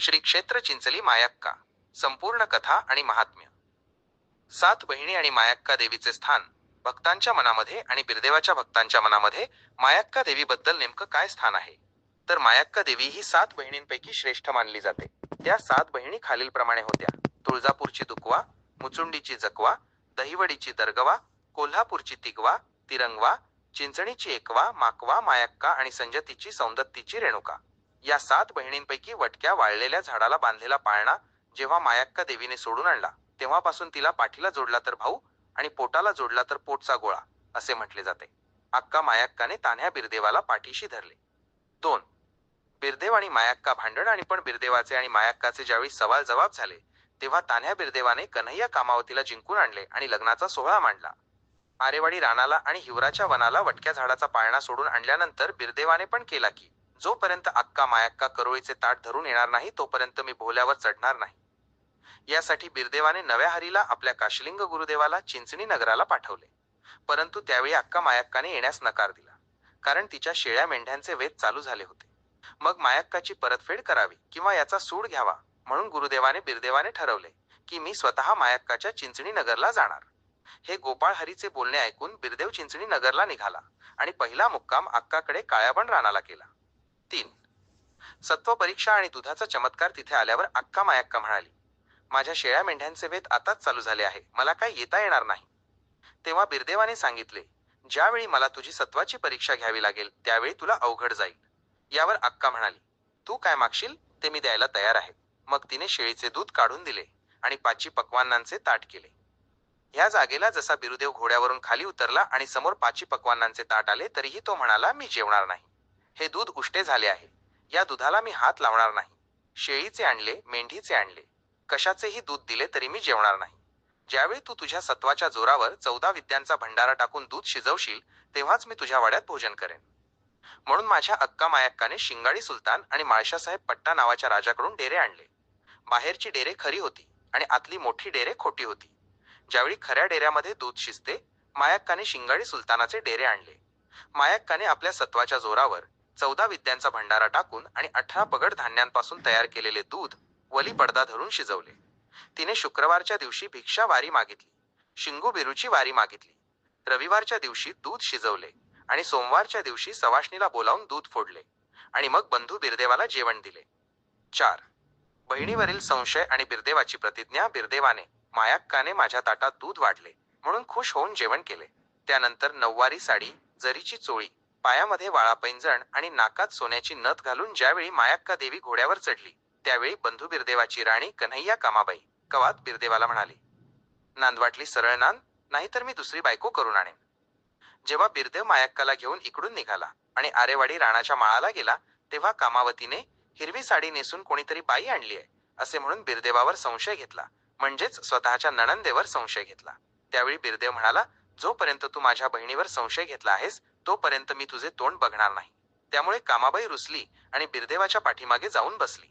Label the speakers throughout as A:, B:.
A: श्री क्षेत्र चिंचली मायक्का संपूर्ण कथा आणि महात्म्य. सात बहिणी आणि मायक्का देवीचे स्थान भक्तांच्या मनामध्ये आणि बिरदेवाच्या भक्तांच्या मनामध्ये मायक्का देवीबद्दल नेमकं काय स्थान आहे? तर मायक्का देवी ही सात बहिणींपैकी श्रेष्ठ मानली जाते. त्या सात बहिणी खालीलप्रमाणे होत्या. तुळजापूरची दुकवा मुचुंडीची जकवा दहिवडीची दर्गवा कोल्हापूरची तिगवा तिरंगवा चिंचणीची एकवा माकवा मायक्का आणि संजतीची सौंदत्तीची रेणुका. या सात बहिणींपैकी वटक्या वाळलेल्या झाडाला बांधलेला पाळणा जेव्हा मायाक्का देवीने सोडून आणला तेव्हापासून तिला पाठीला जोडला तर भाऊ आणि पोटाला जोडला तर पोटचा गोळा असे म्हटले जाते. अक्का मायक्काने तान्ह्या बिरदेवाला पाठीशी धरले. दोन. बिरदेव आणि मायाक्का भांडण आणि पण बिरदेवाचे आणि मायाक्काचे ज्यावेळी सवाल जवाब झाले तेव्हा तान्ह्या बिरदेवाने कन्हैया कामावतीला जिंकून आणले आणि लग्नाचा सोहळा मांडला. आरेवाडी रानाला आणि हिवराच्या वनाला वटक्या झाडाचा पाळणा सोडून आणल्यानंतर बिरदेवाने पण केला की जोपर्यंत अक्का मायक्का करोळीचे ताट धरून येणार नाही तोपर्यंत मी भोल्यावर चढणार नाही. यासाठी बिरदेवाने नव्या हरीला आपल्या काशलिंग गुरुदेवाला चिंचणी नगराला पाठवले. परंतु त्यावेळी अक्का मायक्काने येण्यास नकार दिला कारण तिच्या शेळ्या मेंढ्यांचे वेध चालू झाले होते. मग मायक्काची परतफेड करावी किंवा याचा सूड घ्यावा म्हणून गुरुदेवाने बिरदेवाने ठरवले की मी स्वतः मायक्काच्या चिंचणी नगरला जाणार. हे गोपाळ हरीचे बोलणे ऐकून बिरदेव चिंचणी नगरला निघाला आणि पहिला मुक्काम अक्काकडे काळ्याबण रानाला केला. तीन. सत्व परीक्षा आणि दुधाचा चमत्कार तिथे आल्यावर अक्का मायक्का म्हणाली माझ्या शेळ्या मेंढ्यांचे वेध आताच चालू झाले आहे. मला काय येता येणार नाही. तेव्हा बिरदेवाने सांगितले ज्यावेळी मला तुझी सत्वाची परीक्षा घ्यावी लागेल त्यावेळी तुला अवघड जाईल. यावर अक्का म्हणाली तू काय मागशील? ते मी द्यायला तयार आहे. मग तिने शेळीचे दूध काढून दिले आणि पाची पक्वानांचे ताट केले. ह्या जागेला जसा बिरुदेव घोड्यावरून खाली उतरला आणि समोर पाची पक्वानांचे ताट आले तरीही तो म्हणाला मी जेवणार नाही. हे दूध उष्टे झाले आहे. या दुधाला मी हात लावणार नाही. शेळीचे आणले मेंढीचे आणले. कशाचेही दूध दिले तरी मी जेवणार नाही. ज्यावेळी तू तुझ्या सत्वाच्या जोरावर चौदा विद्यांचा भंडारा टाकून दूध शिजवशील तेव्हाच मी तुझ्या वाड्यात भोजन करेन. म्हणून माझ्या अक्का मायक्काने शिंगाडी सुलतान आणि माळशासाहेब पट्टा नावाच्या राजाकडून डेरे आणले. बाहेरची डेरे खरी होती आणि आतली मोठी डेरे खोटी होती. ज्यावेळी खऱ्या डेऱ्यामध्ये दूध शिजते मायक्काने शिंगाडी सुलतानाचे डेरे आणले. मायक्काने आपल्या सत्वाच्या जोरावर चौदा विद्यांचा भंडारा टाकून आणि अठरा पगड धान्यांपासून तयार केलेले दूध वली पडदा धरून शिजवले. तिने शुक्रवारच्या दिवशी भिक्षा वारी मागितली. शिंगू बिरूची वारी मागितली. रविवारच्या दिवशी दूध शिजवले आणि सोमवारच्या दिवशी सवाष्णीला बोलावून दूध फोडले आणि मग बंधू बिरदेवाला जेवण दिले. चार. बहिणीवरील संशय आणि बिरदेवाची प्रतिज्ञा बिरदेवाने मायाक्काने माझ्या ताटात दूध वाढले म्हणून खुश होऊन जेवण केले. त्यानंतर नऊवारी साडी जरीची चोळी पायामध्ये वाळा पैंजण आणि नाकात सोन्याची नथ घालून ज्यावेळी मायाक्का देवी घोड्यावर चढली त्यावेळी बंधू बिरदेवाची राणी कन्हैया कामाबाई कवात बिरदेवाला म्हणाली नांदवाटली सरळ नांद नाहीतर मी दुसरी बायको करून आणेन. जेव्हा बिरदेव मायक्काला घेऊन इकडून निघाला आणि आरेवाडी राणाच्या माळाला गेला तेव्हा कामावतीने हिरवी साडी नेसून कोणीतरी बाई आणली आहे असे म्हणून बिरदेवावर संशय घेतला म्हणजेच स्वतःच्या नणंदेवर संशय घेतला. त्यावेळी बिरदेव म्हणाला जोपर्यंत तू माझ्या बहिणीवर संशय घेतला आहेस तोपर्यंत मी तुझे तोंड बघणार नाही. त्यामुळे कामाबाई रुसली आणि बिरदेवाच्या पाठीमागे जाऊन बसली.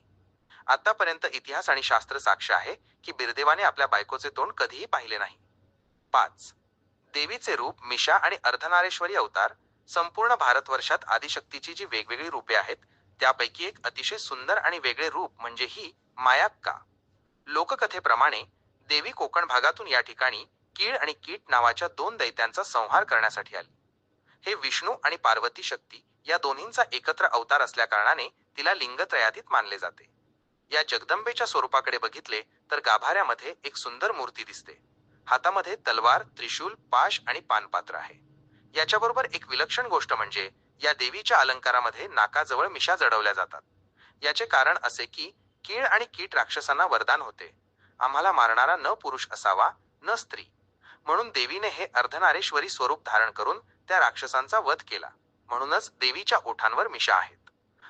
A: आतापर्यंत इतिहास आणि शास्त्र साक्ष आहे की बिरदेवाने आपल्या बायकोचे तोंड कधीही पाहिले नाही. पाच. देवीचे रूप मिशा आणि अर्धनारेश्वरी अवतार संपूर्ण भारतवर्षात आदिशक्तीची जी वेगवेगळी रूपे आहेत त्यापैकी एक अतिशय सुंदर आणि वेगळे रूप म्हणजे ही मायाक्का. लोककथेप्रमाणे देवी कोकण भागातून या ठिकाणी कीड आणि कीट नावाच्या दोन दैत्यांचा संहार करण्यासाठी आली. हे विष्णू आणि पार्वती शक्ती या दोन्हींचा एकत्र अवतार असल्याकारणाने तिला लिंगत्रयातीत मानले जाते. या जगदंबेच्या स्वरूपाकडे बघितले तर गाभाऱ्यामध्ये एक सुंदर मूर्ती दिसते. हातामध्ये तलवार त्रिशूल पाश आणि पानपात्र आहे. याच्याबरोबर एक विलक्षण गोष्ट म्हणजे या देवीच्या अलंकारामध्ये नाकाजवळ मिशा जडवल्या जातात. याचे कारण असे की कीळ आणि कीट राक्षसांना वरदान होते. आम्हाला मारणारा न पुरुष असावा न स्त्री. म्हणून देवीने हे अर्धनारेश्वरी स्वरूप धारण करून त्या राक्षसांचा वध केला. म्हणूनच देवीच्या ओठांवर मिशा आहेत.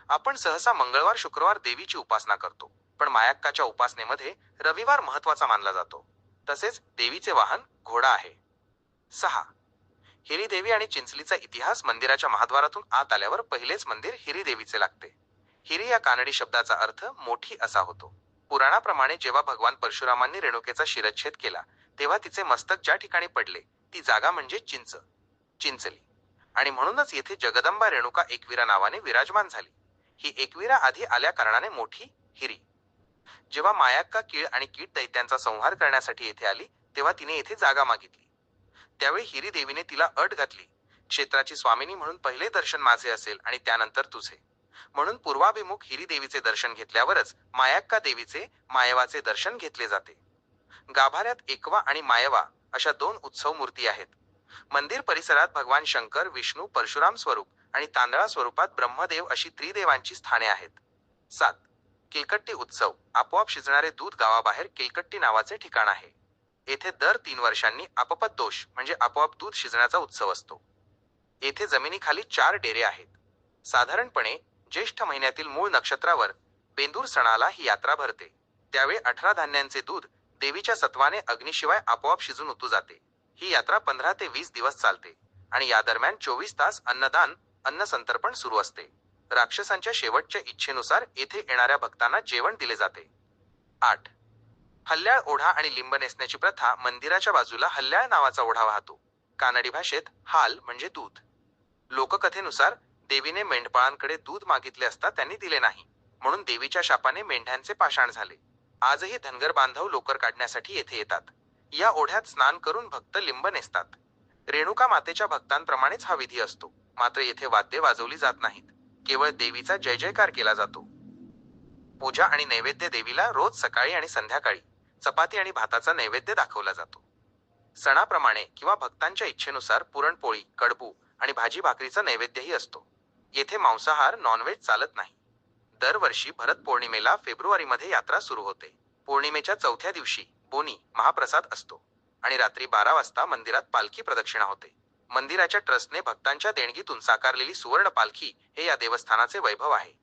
A: आपण सहसा मंगळवार शुक्रवार देवीची उपासना करतो. पण मायाक्काच्या उपासनेमध्ये रविवार महत्त्वाचा मानला जातो. तसेच देवीचे वाहन घोडा आहे. सहा. हिरी देवी आणि चिंचलीचा इतिहास मंदिराच्या महाद्वारातून आत आल्यावर पहिलेच मंदिर हिरी देवीचे लागते. हिरी या कानडी शब्दाचा अर्थ मोठी असा होतो. पुराणाप्रमाणे जेव्हा भगवान परशुरामांनी रेणुकेचा शिरच्छेद केला तेव्हा तिचे मस्तक ज्या ठिकाणी पडले ती जागा म्हणजे चिंच चिंचली. आणि म्हणूनच येथे जगदंबा रेणुका एकवीरा नावाने विराजमान झाली. ही एकवीरा आधी आल्या कारणाने मोठी हिरी. जेव्हा मायाक्का कीळ आणि कीट दैत्यांचा संहार करण्यासाठी येथे आली तेव्हा तिने येथे जागा मागितली. त्यावेळी हिरी देवीने तिला अट घातली. क्षेत्राची स्वामिनी म्हणून पहिले दर्शन माझे असेल आणि त्यानंतर तुझे. म्हणून पूर्वाभिमुख हिरी देवीचे दर्शन घेतल्यावरच मायाक्का देवीचे मायवाचे दर्शन घेतले जाते. गाभाऱ्यात एकवा आणि मायवा अशा दोन उत्सव मूर्ती आहेत. मंदिर परिसरात भगवान शंकर विष्णू परशुराम स्वरूप आणि तांदळा स्वरूपात ब्रह्मदेव अशी त्रिदेवांची स्थाने आहेत. सात. किलकट्टी उत्सव आपोआप शिजणारे दूध गावाबाहेर किलकट्टी नावाचे ठिकाण आहे. येथे दर तीन वर्षांनी आपपत दोष म्हणजे आपोआप दूध शिजण्याचा उत्सव असतो. येथे जमिनीखाली चार डेरे आहेत. साधारणपणे ज्येष्ठ महिन्यातील मूळ नक्षत्रावर बेंदूर सणाला ही यात्रा भरते. त्यावेळी अठरा धान्यांचे दूध देवीच्या सत्वाने अग्निशिवाय आपोआप शिजून उतू जाते. ही यात्रा पंधरा ते वीस दिवस चालते आणि या दरम्यान चोवीस तास अन्नदान अन्न संतर्पण सुरू असते. राक्षसांच्या शेवटच्या इच्छेनुसार येथे येणाऱ्या भक्तांना जेवण दिले जाते. आठ. हल्ल्याळ ओढा आणि लिंब नेसण्याची प्रथा मंदिराच्या बाजूला हल्ल्याळ नावाचा ओढा वाहतो. कानडी भाषेत हाल म्हणजे दूध. लोककथेनुसार देवीने मेंढपाळांकडे दूध मागितले असता त्यांनी दिले नाही. म्हणून देवीच्या शापाने मेंढ्यांचे पाषाण झाले. आजही धनगर बांधव लोकर काढण्यासाठी येथे येतात. या ओढ्यात स्नान करून भक्त लिंब नेसतात. रेणुका मातेच्या भक्तांप्रमाणेच हा विधी असतो. मात्र येथे वाद्ये वाजवली जात नाहीत. केवळ देवीचा जय जयकार केला जातो. पूजा आणि नैवेद्य देवीला रोज सकाळी आणि संध्याकाळी चपाती आणि भाताचा नैवेद्य दाखवला जातो. सणाप्रमाणे किंवा भक्तांच्या इच्छेनुसार पुरणपोळी कडबू आणि भाजी भाकरीचा नैवेद्यही असतो. येथे मांसाहार नॉनव्हेज चालत नाही. दरवर्षी भरत पौर्णिमेला फेब्रुवारीमध्ये यात्रा सुरू होते. पौर्णिमेच्या चौथ्या दिवशी बोनी महाप्रसाद असतो आणि रात्री बारा वाजता मंदिरात पालखी प्रदक्षिणा होते. मंदिराच्या ट्रस्टने भक्तांच्या देणगीतून साकारलेली सुवर्ण पालखी हे या देवस्थानाचे वैभव आहे.